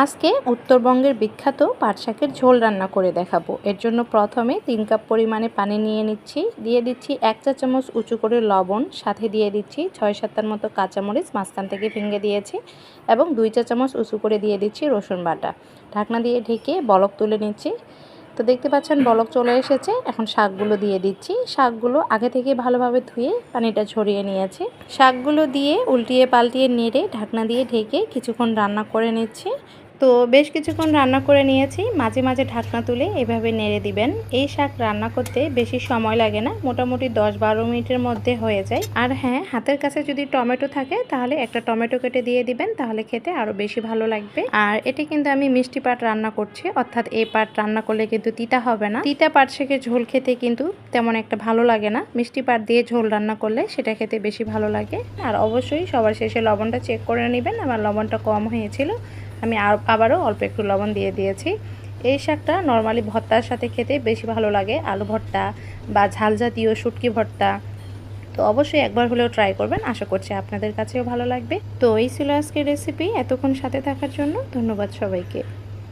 আজকে উত্তরবঙ্গের বিখ্যাত পাট শাকের ঝোল রান্না করে দেখাবো। এর জন্য প্রথমে তিন কাপ পরিমাণে পানি নিয়ে নিচ্ছি। দিয়ে দিচ্ছি এক চা চামচ উঁচু করে লবণ, সাথে দিয়ে দিচ্ছি ছয় সাতটার মতো কাঁচামরিচ, মাঝখান থেকে ভেঙে দিয়েছি, এবং দুই চা চামচ উঁচু করে দিয়ে দিচ্ছি রসুন বাটা। ঢাকনা দিয়ে ঢেকে বলক তুলে নিচ্ছি। তো দেখতে পাচ্ছেন বলক চলে এসেছে। এখন শাকগুলো দিয়ে দিচ্ছি। শাকগুলো আগে থেকে ভালোভাবে ধুয়ে পানিটা ঝরিয়ে নিয়েছি। শাকগুলো দিয়ে উল্টিয়ে পাল্টিয়ে নেড়ে ঢাকনা দিয়ে ঢেকে কিছুক্ষণ রান্না করে নিচ্ছি। তো বেশ কিছুক্ষণ রান্না করে নিয়েছি। মাঝে মাঝে ঢাকনা তুলে এভাবে নেড়ে দিবেন। এই শাক রান্না করতে বেশি সময় লাগে না, মোটামুটি দশ বারো মিনিটের মধ্যে হয়ে যায়। আর হ্যাঁ হাতের কাছে যদি টমেটো থাকে, তাহলে একটা টমেটো কেটে দিয়ে দিবেন, তাহলে খেতে আরও বেশি ভালো লাগবে। আর এটি কিন্তু আমি মিষ্টি পাট রান্না করছি, অর্থাৎ এই পাট রান্না করলে কিন্তু তিতা হবে না। তিতা পাট শেখে ঝোল খেতে কিন্তু তেমন একটা ভালো লাগে না। মিষ্টি পাট দিয়ে ঝোল রান্না করলে সেটা খেতে বেশি ভালো লাগে। আর অবশ্যই সবার শেষে লবণটা চেক করে নেবেন, আমার লবণটা কম হয়েছিল। আমি আবারও অল্প একটু লবণ দিয়ে দিয়েছি। এই শাকটা নর্মালি ভর্তার সাথে খেতে বেশি ভালো লাগে, আলু ভর্তা বা ঝাল জাতীয় শুটকি ভর্তা। তো অবশ্যই একবার হলেও ট্রাই করবেন, আশা করছি আপনাদের কাছেও ভালো লাগবে। তো এই ছিল আজকের রেসিপি এতক্ষণ সাথে থাকার জন্য ধন্যবাদ সবাইকে।